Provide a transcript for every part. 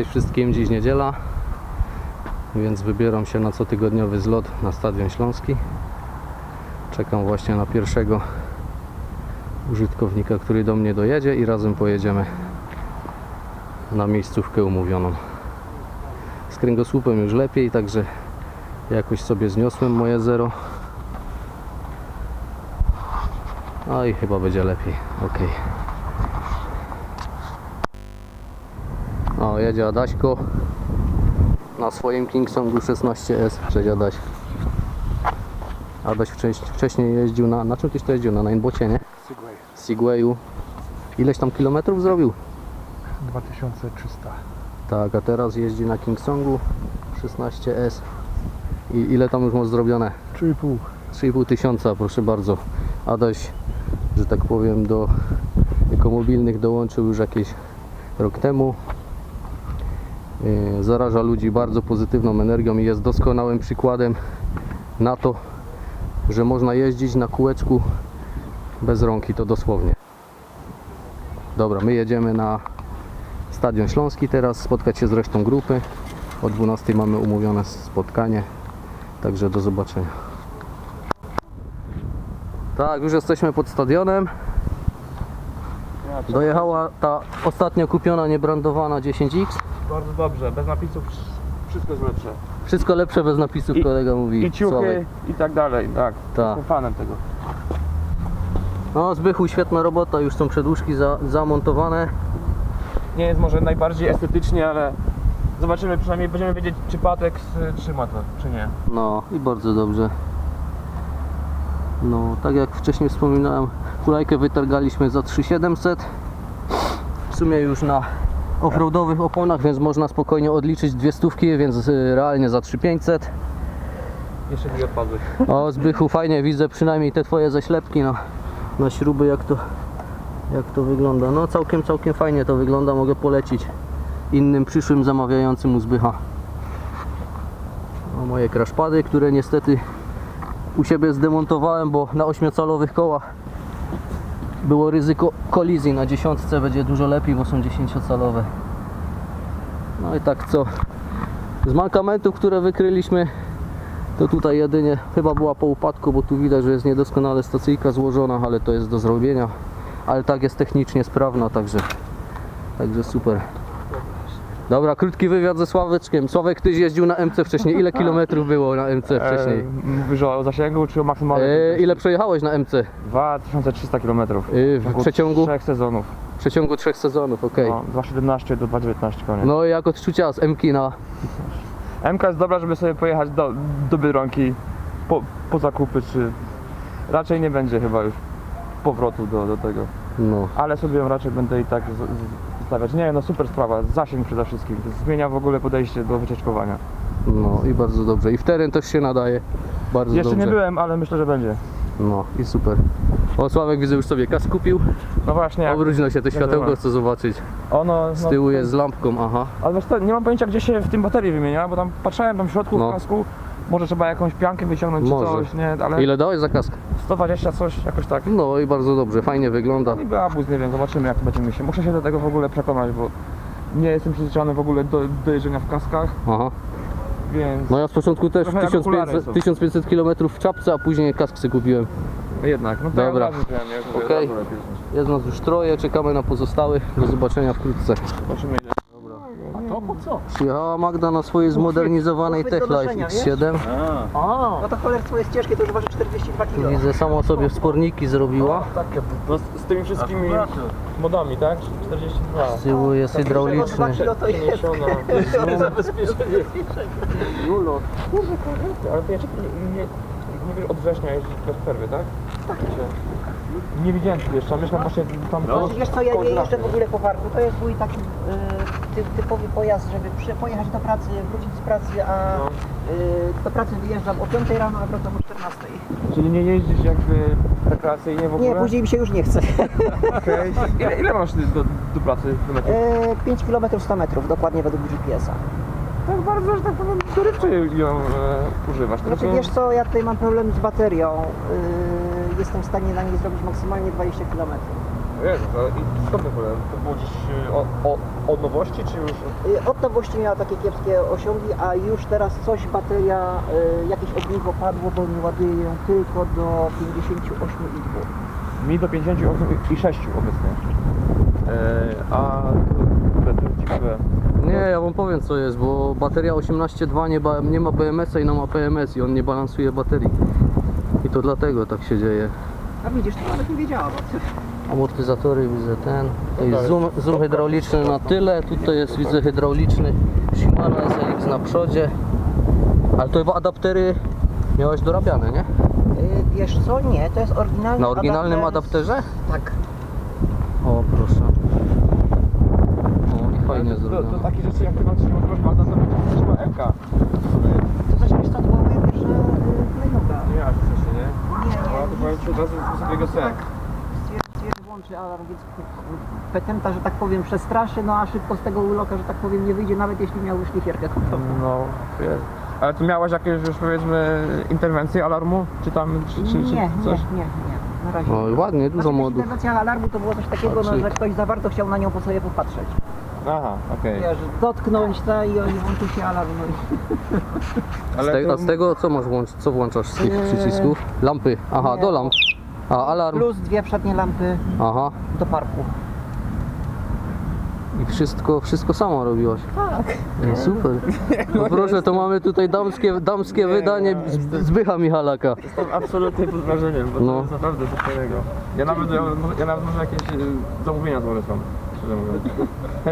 Cześć wszystkim, dziś niedziela, więc wybieram się na cotygodniowy zlot na Stadion Śląski. Czekam właśnie na pierwszego użytkownika, który do mnie dojedzie i razem pojedziemy na miejscówkę umówioną. Z kręgosłupem już lepiej, także jakoś sobie zniosłem moje zero. No i chyba będzie lepiej. Ok. Jedzie Adaśko na swoim Kingsongu 16S. Cześć Adaś. Adaś wcześ- wcześniej jeździł na... Na czym tyś to jeździł? Na Ninebocie, nie? Segway Segwayu. Ileś tam kilometrów zrobił? 2300. Tak, a teraz jeździ na Kingsongu 16S. I ile tam już masz zrobione? 3,5. 3,5 tysiąca, proszę bardzo. Adaś, że tak powiem, do ekomobilnych dołączył już jakieś rok temu. Yy, Zaraża ludzi bardzo pozytywną energią i jest doskonałym przykładem na to, że można jeździć na kółeczku bez rąki, to dosłownie. Dobra, my jedziemy na Stadion Śląski teraz, spotkać się z resztą grupy. O 12 mamy umówione spotkanie, także do zobaczenia. Tak, już jesteśmy pod stadionem. Dojechała ta ostatnio kupiona, niebrandowana 10X. Bardzo dobrze, bez napisów wszystko jest lepsze. Wszystko lepsze bez napisów, I- kolega mówi. I ciuchy Sławek. i tak dalej, tak. Tak. Jestem fanem tego. No, Zbychu, świetna robota, już są przedłużki za, zamontowane. Nie jest może najbardziej estetycznie, ale zobaczymy, przynajmniej będziemy wiedzieć, czy Patek trzyma to, czy nie. No i bardzo dobrze. No, tak jak wcześniej wspominałem, hulajkę wytargaliśmy za 3700. W sumie już na offroadowych oponach, więc można spokojnie odliczyć dwie stówki, więc y, realnie za 3500. Jeszcze mi odpadły. O Zbychu, fajnie widzę przynajmniej te twoje zaślepki na, na śruby, jak to, jak to wygląda. No całkiem, całkiem fajnie to wygląda, mogę polecić innym przyszłym zamawiającym u Zbycha. O, moje kraszpady, które niestety u siebie zdemontowałem, bo na ośmiocalowych kołach było ryzyko kolizji. Na dziesiątce będzie dużo lepiej, bo są dziesięciocalowe. No i tak co, z mankamentów, które wykryliśmy, to tutaj jedynie chyba była po upadku, bo tu widać, że jest niedoskonale stacyjka złożona, ale to jest do zrobienia. Ale tak jest technicznie sprawna, także, także super. Dobra, krótki wywiad ze Sławeczkiem. Sławek, tyś jeździł na MC wcześniej. Ile kilometrów było na MC wcześniej? E, mówisz o zasięgu, czy o maksymalnym? E, ile przejechałeś na MC? 2300 km. E, w przeciągu, trzech sezonów. w przeciągu trzech sezonów, okej. No, 2,17 do 2,19 koniec. No i jak odczucia z MK na... MK jest dobra, żeby sobie pojechać do, do Biedronki po, po zakupy, czy raczej nie będzie chyba już powrotu do, do tego. No, ale sobie ją raczej będę i tak z- z- Nie, no super sprawa, zasięg przede wszystkim. Zmienia w ogóle podejście do wycieczkowania. no i bardzo dobrze. I w teren też się nadaje. Bardzo Jeszcze dobrze. nie byłem, ale myślę, że będzie. No i super. O, Sławek widzę już sobie kask kupił. No właśnie, jak Obróć no się, to światełko chcę zobaczyć. ono... Z no, tyłu jest z lampką, aha. Ale wiesz nie mam pojęcia, gdzie się w tym baterii wymienia, bo tam patrzyłem tam w środku No. w kasku. Może trzeba jakąś piankę wyciągnąć Może. czy coś, nie? Ale Ile dałeś za kask? 120 coś, jakoś tak. No i bardzo dobrze, fajnie wygląda. Niby abuz, nie wiem, zobaczymy jak to będziemy się. Muszę się do tego w ogóle przekonać, bo nie jestem przyzwyczajony w ogóle do, do jeżdżenia w kaskach, Aha. więc No ja z początku też Trochę jak okulary 1500, są. 1500 km w czapce, a później kask sobie kupiłem. jednak. No to Dobra. ja od razu nie? Okej. Jest nas już troje, czekamy na pozostałych. Do zobaczenia wkrótce. Zobaczymy ile. Co? Przyjechała Magda na swojej zmodernizowanej Uchwyt do Techlife noszenia, X7. A, No to cholerstwo jest ciężkie, to już waży 42 Tu kg. widzę, samo sobie wsporniki zrobiła. takie No z, z tymi wszystkimi modami, tak? 42. Z tyłu jest hydrauliczny. 2 kg to jest. Julo. Kurde, kurde. Ale to jeszcze nie, nie, nie wiesz od września jeździć bez przerwy, tak? Tak. Nie widziałem tu jeszcze, a mieszkam właśnie tam No, wiesz co, ja nie jeżdżę w ogóle po parku. To jest mój taki y, ty, typowy pojazd, żeby przy, pojechać do pracy, wrócić z pracy, a No. y, do pracy wyjeżdżam o 5 rano, a wracam o 14. Czyli nie jeździć jakby rekreacyjnie w ogóle? Nie, później mi się już nie chce. Okej. Ile, ile masz do, do pracy kilometrów? E, 5 km 100 metrów, dokładnie według GPS-a. Tak bardzo, że tak powiem, dorywczo ją e, używasz. Znaczy Tylko- wiesz co, ja tutaj mam problem z baterią. Y, jestem w stanie na niej zrobić maksymalnie 20 km. Jezus, ale i skąd w ogóle? To było gdzieś y, o, o, od nowości, czy już... Y, Od nowości miała takie kiepskie osiągi, a już teraz coś bateria, jakieś ogniwo padło, bo nie ładuje ją tylko do 58,2. Mi do 58 i 6 obecnie. E, a kurde. Nie, ja wam powiem co jest, bo bateria 18.2 nie, ba, nie ma BMS-a i no ma PMS i on nie balansuje baterii. I to dlatego tak się dzieje. A widzisz, to nawet nie wiedziałam. Amortyzatory widzę ten. To jest zoom, zoom hydrauliczny na tyle, tutaj jest widzę hydrauliczny Shimano SLX na przodzie. Ale to chyba adaptery miałeś dorabiane, nie? Y, Wiesz co? Nie, to jest oryginalny Na oryginalnym adapter. adapterze? Tak. O proszę. O i fajnie to, to, to zrobione. takie rzeczy jak ty masz możliwość Magda, to to chyba MK. To zaś wiesz co, to była moja pierwsza y, hulajnoga. Nie miałaś wcześniej, nie? Nie, No, to nie, powiem ci od razu sobie go sen. Stwierdzi, włączy alarm, więc petenta, że tak powiem, przestraszy, no a szybko z tego uloka, że tak powiem, nie wyjdzie, nawet jeśli miał szlifierkę kupową. No, jest. Ale tu miałaś jakieś już powiedzmy interwencje alarmu? Czy tam, czy, czy, czy Nie, nie, coś? nie, nie. Na razie. O i ładnie, dużo Znaczy, modów. Interwencja alarmu to było coś takiego, no, że ktoś za bardzo chciał na nią po sobie popatrzeć. Aha, okej. Wiesz, dotknąć ta i oni włączył się alarm. No i... Z, Ale te, a z tego co masz włączyć? Co włączasz z tych Eee, przycisków? Lampy. Aha, nie. do lamp. A alarm. Plus dwie przednie lampy Aha. do parku. I wszystko, wszystko samo robiłaś. Tak. No, super. No proszę, to mamy tutaj damskie, damskie wydanie Z- Zbycha Michalaka. Jestem absolutnie pod wrażeniem, bo No. to jest naprawdę coś fajnego. Ja nawet, ja, ja nawet może jakieś y, zamówienia szczerze mówiąc.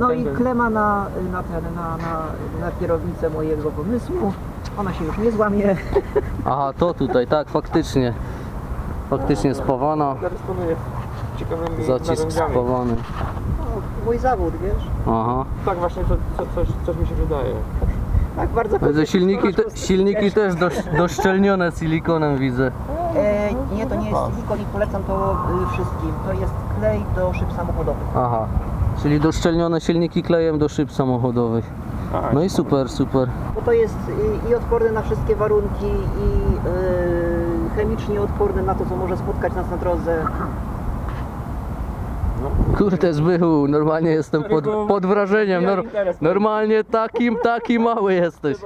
No i klema na, na, ten, na, na, na kierownicę mojego pomysłu. Ona się już nie złamie. Aha, to tutaj, tak, faktycznie. Faktycznie spawana. Dysponuję ciekawymi Zacisk narzędziami. spawany. No, mój zawód, wiesz. Aha. Tak właśnie, to, to, coś, coś mi się wydaje. Tak, bardzo Widzę silniki, te, silniki też dosz, doszczelnione silikonem widzę. E, nie, to nie jest silikon i polecam to y, wszystkim. To jest klej do szyb samochodowych. Aha. Czyli doszczelnione silniki klejem do szyb samochodowych. A, No i super, super. Bo to jest i odporny na wszystkie warunki i y, chemicznie odporny na to, co może spotkać nas na drodze. Kurde Zbychu, normalnie jestem pod, pod wrażeniem. Nor, normalnie takim, taki mały jesteś.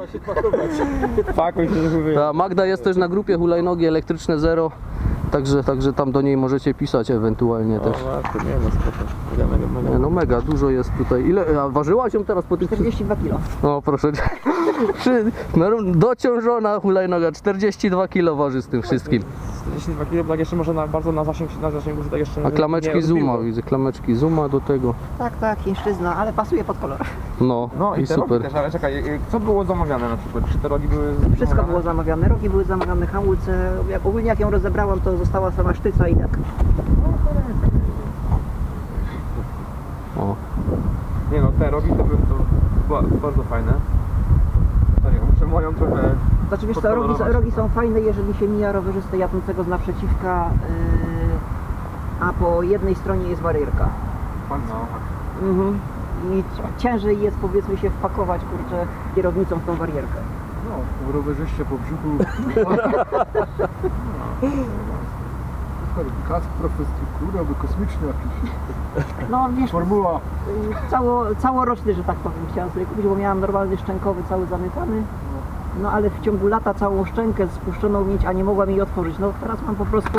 Pakuj się, żeby. Ta Magda jest też na grupie hulajnogi elektryczne zero. Także, także tam do niej możecie pisać ewentualnie też. O, matko, nie no, spoko. Ja mega, mega. Nie, no mega, dużo jest tutaj. Ile, a ważyłaś ją teraz po tych... 42 kg. No proszę cię. Przy- no, dociążona hulajnoga, 42 kg waży z tym wszystkim. 42 kg, tak jeszcze może na, bardzo na zasięg, na zasięgu, że tak jeszcze A klameczki nie Zuma, widzę, klameczki Zuma do tego. Tak, tak, chińszczyzna, ale pasuje pod kolor. No, No i, i te rogi super. też, ale czekaj, y, co było zamawiane na przykład? Czy te rogi były Wszystko zamawiane? było zamawiane, rogi były zamawiane, hamulce. Jak, ogólnie jak ją rozebrałam, to została sama sztyca i tak. O. Nie no, te rogi to były to ba- bardzo fajne. Tak, muszę moją trochę... Znaczy wiesz co, rogi, rogi są fajne, jeżeli się mija rowerzystę jadącego z naprzeciwka, yy, a po jednej stronie jest barierka. No. Mhm. I ciężej jest powiedzmy się wpakować kurczę kierownicą w tą barierkę. No, w rowerzyście po brzuchu. Kask profesji, aby kosmiczny jakiś. No wiesz, Formuła. y, cało, całoroczny, że tak powiem, chciałem sobie kupić, bo miałem normalny szczękowy cały zamykany. No ale w ciągu lata całą szczękę spuszczoną mieć, a nie mogłam jej otworzyć. No teraz mam po prostu,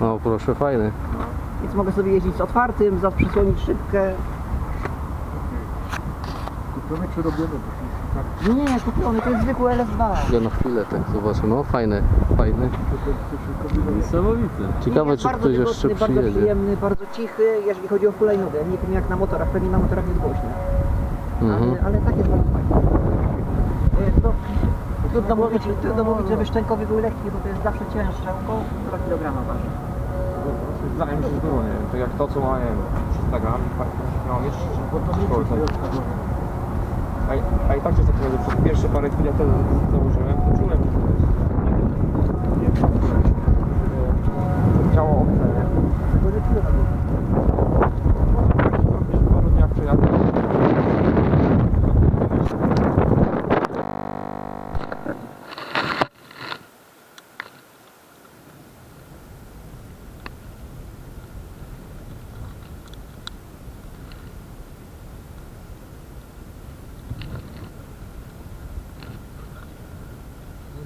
No proszę, fajny. więc mogę sobie jeździć z otwartym, za przysłonić szybkę. Kupione czy robione? Tak, Nie, nie, kupiony, to jest zwykły LS2. Ja na chwilę tak zobaczę. No fajny, fajny. Niesamowity. Ciekawe czy bardzo ktoś wygodny, jeszcze bardzo przyjedzie. przyjemny, bardzo cichy, jeżeli chodzi o hulajnogę. Nie wiem jak na motorach, pewnie na motorach jest głośny. Mhm. Ale, ale tak jest bardzo No, trudno, mówić, trudno mówić, żeby szczękowy był lekki, bo to jest zawsze cięższe, około 2 kg waży. Zdaje mi się, że było, nie wiem, tak jak to co ma, nie wiem, 300 gram, mieć, czy szkoły, tak. A, i- a i tak jest tak, że przez pierwsze parę chwil jak to założyłem, to czułem, że to jest nie wiem, ciało obce, nie? Tego nie czuję tego. W paru dniach przejadę.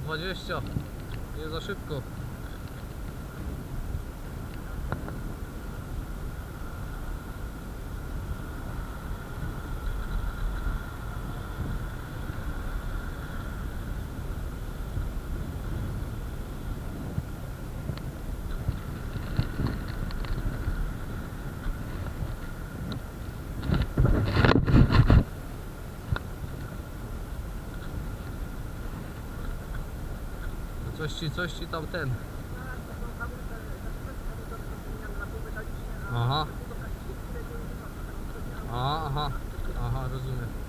20. Nie za szybko. Coś ci, coś ci tam ten. Aha. Aha, aha. Aha, rozumiem.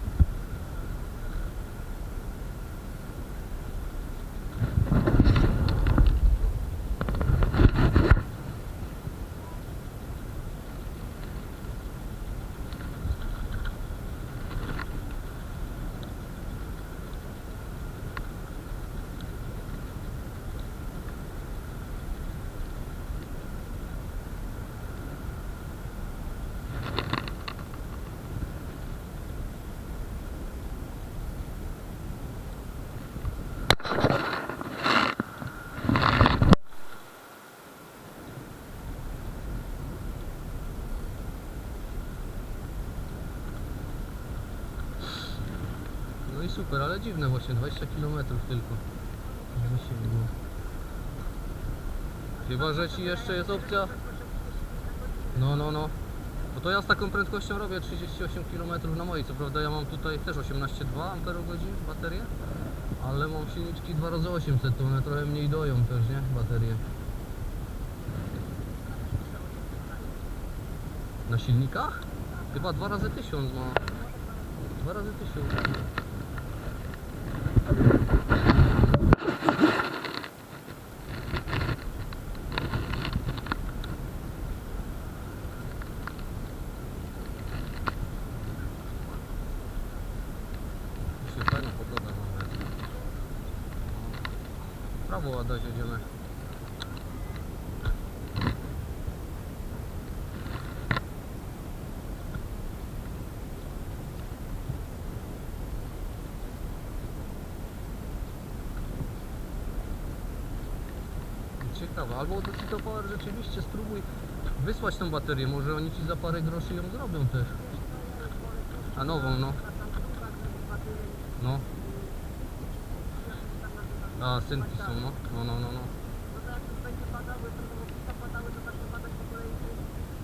No i super, ale dziwne właśnie, 20 km tylko. Chyba, że ci jeszcze jest opcja. No, no, no. Bo to ja z taką prędkością robię 38 km na mojej. Co prawda ja mam tutaj też 18,2 Ah baterię, ale mam silniczki 2 razy 800 to one trochę mniej doją też, nie? Baterie. Na silnikach? Chyba 2 razy 1000 ma. 2 razy 1000. Mi się fajna pogoda nawet. W Prawo ładać jedziemy. Ciekawe, albo to ci to power rzeczywiście spróbuj wysłać tą baterię, może oni ci za parę groszy ją zrobią też. A nową, no. No. A, synki są, no. No, no, no, no.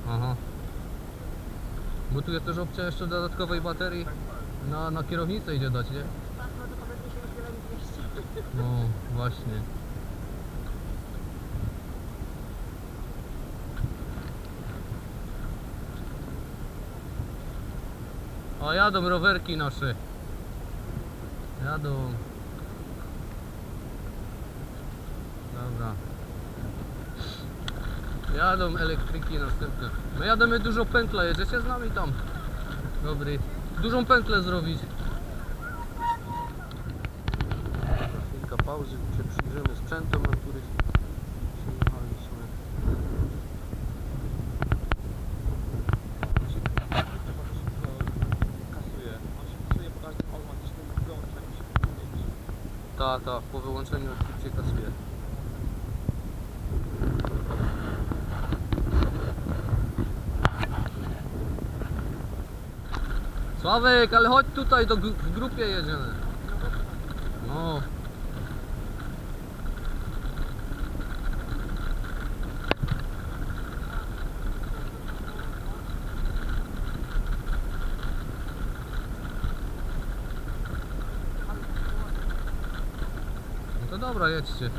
Aha. Bo tu jest też opcja jeszcze dodatkowej baterii na, na kierownicę idzie dać, nie? No, właśnie. O, jadą rowerki nasze. Jadą. Dobra. Jadą elektryki następne. My jademy dużo pętla, jedziecie z nami tam. Dobry. Dużą pętlę zrobić. Chwilka pauzy, się przyjrzymy sprzętom, na których się. Tak, tak, po wyłączeniu się kasuje. Sławek, ale chodź tutaj, do, w grupie jedziemy. No. No to dobra, jedźcie.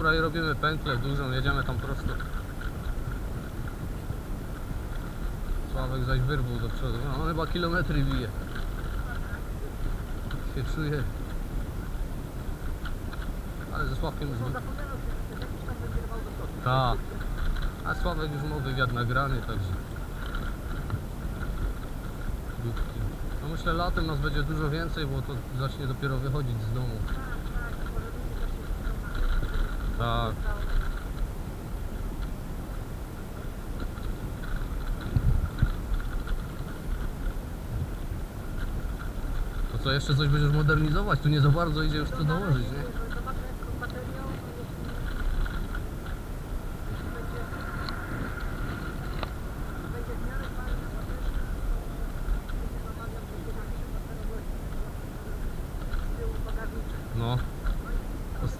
Dobra, i robimy pętlę dużą, jedziemy tam prosto. Sławek zaś wyrwał do przodu. No, on chyba kilometry bije. Się czuje. Ale ze Sławkiem już... Tak. A Sławek już ma wywiad nagrany, także... No myślę latem nas będzie dużo więcej, bo to zacznie dopiero wychodzić z domu. Tak. To co, jeszcze coś będziesz modernizować? Tu nie za bardzo idzie już co dołożyć, nie? No.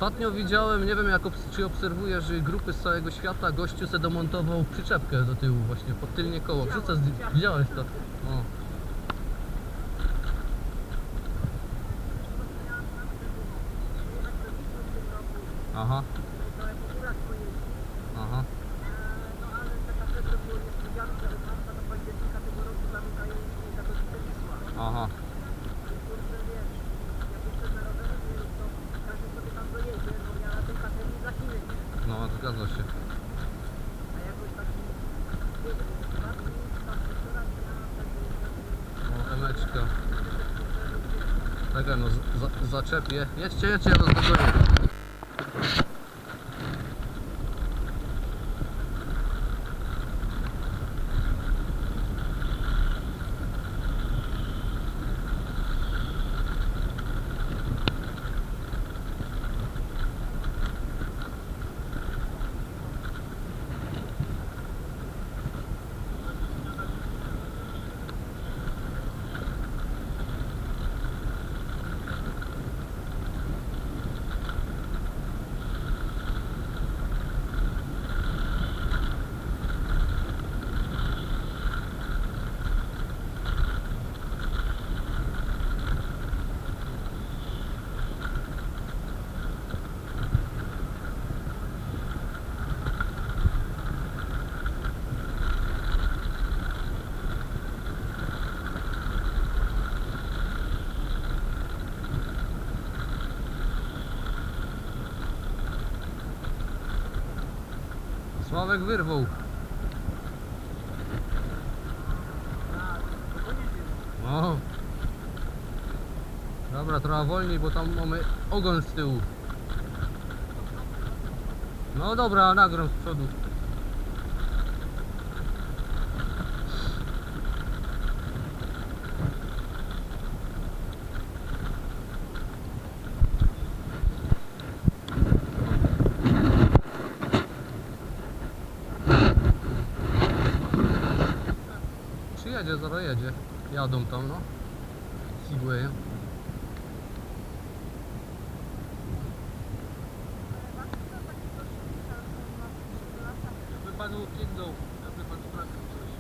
Ostatnio widziałem, nie wiem jak obs- czy obserwujesz y, grupy z całego świata, gościu se domontował przyczepkę do tyłu właśnie, pod tylnie koło. Wrzucę, widziałeś to? O. Aha. Aha. Aha. No, zgadza się. O, emeczka. Czekaj, no, z- za, zaczepię. Jedźcie, jedźcie, ja was dogonię. Sławek wyrwał. No. Dobra, trochę wolniej, bo tam mamy ogon z tyłu. No dobra, nagram z przodu. Przyjedzie, zaraz jedzie. Jadą tam, no. Segwayem. Jakby panu jakby panu coś.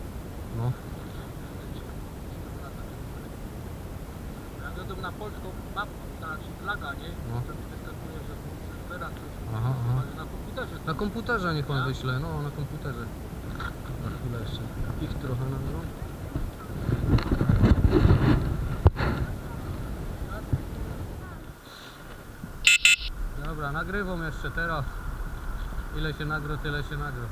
No. Jak jadą na polską mapę, znaczy flaga, nie? No. To mi wyskakuje, że serwera coś. Aha, aha. Ale na komputerze. Na komputerze niech pan wyśle, no na komputerze. Na chwilę jeszcze. Ich trochę nagram. Dobra, nagrywam jeszcze teraz. Ile się nagro, tyle się nagro.